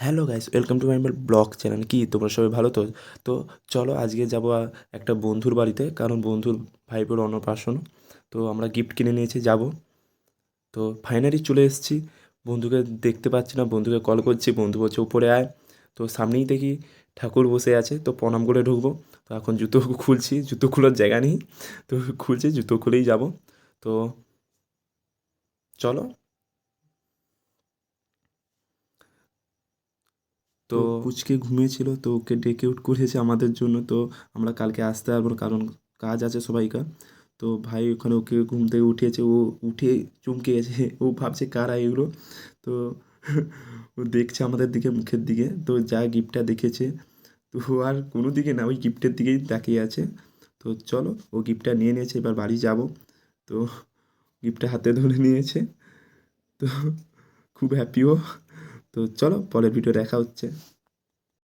Hello guys, welcome to my blog channel কি? তোমরা সবাই ভালো তো? তো চলো আজকে যাব একটা বন্ধুর বাড়িতে, কারণ বন্ধুর ভাইপোর অন্নপ্রাশন। তো আমরা গিফট কিনে নিয়েছি, যাব। তো ফাইনালি চলে এসেছি। বন্ধুকে দেখতে পাচ্ছি না, বন্ধুকে কল করছি, বন্ধু বলছে, উপরে আয়। তো সামনেই দেখি ঠাকুর বসে আছে, তো প্রণাম করে ঢুকবো। তো এখন জুতো খুলছি, জুতো খোলার জায়গা নেই। তো খুলছি, জুতো খুলেই যাব। তো চলো তো পুচকে ঘুমিয়েছিল, তো ওকে ডেকে উঠ করেছে আমাদের জন্য। তো আমরা কালকে আসতে পারব কারণ কাজ আছে সবাইকার। তো ভাই ওখানে ওকে ঘুম থেকে উঠিয়েছে, ও উঠে চমকে গেছে। ও ভাবছে কারা এগুলো? তো ও দেখছে আমাদের দিকে, মুখের দিকে। তো যা গিফটটা দেখেছে, তো ও আর কোনো দিকে না, ওই গিফটের দিকেই তাকিয়ে আছে। তো চলো, ও গিফটটা নিয়ে নিয়েছে, এবার বাড়ি যাব। তো গিফটটা হাতে ধরে নিয়েছে। তো খুব হ্যাপিও তো চলো পরের ভিডিও দেখা হচ্ছে।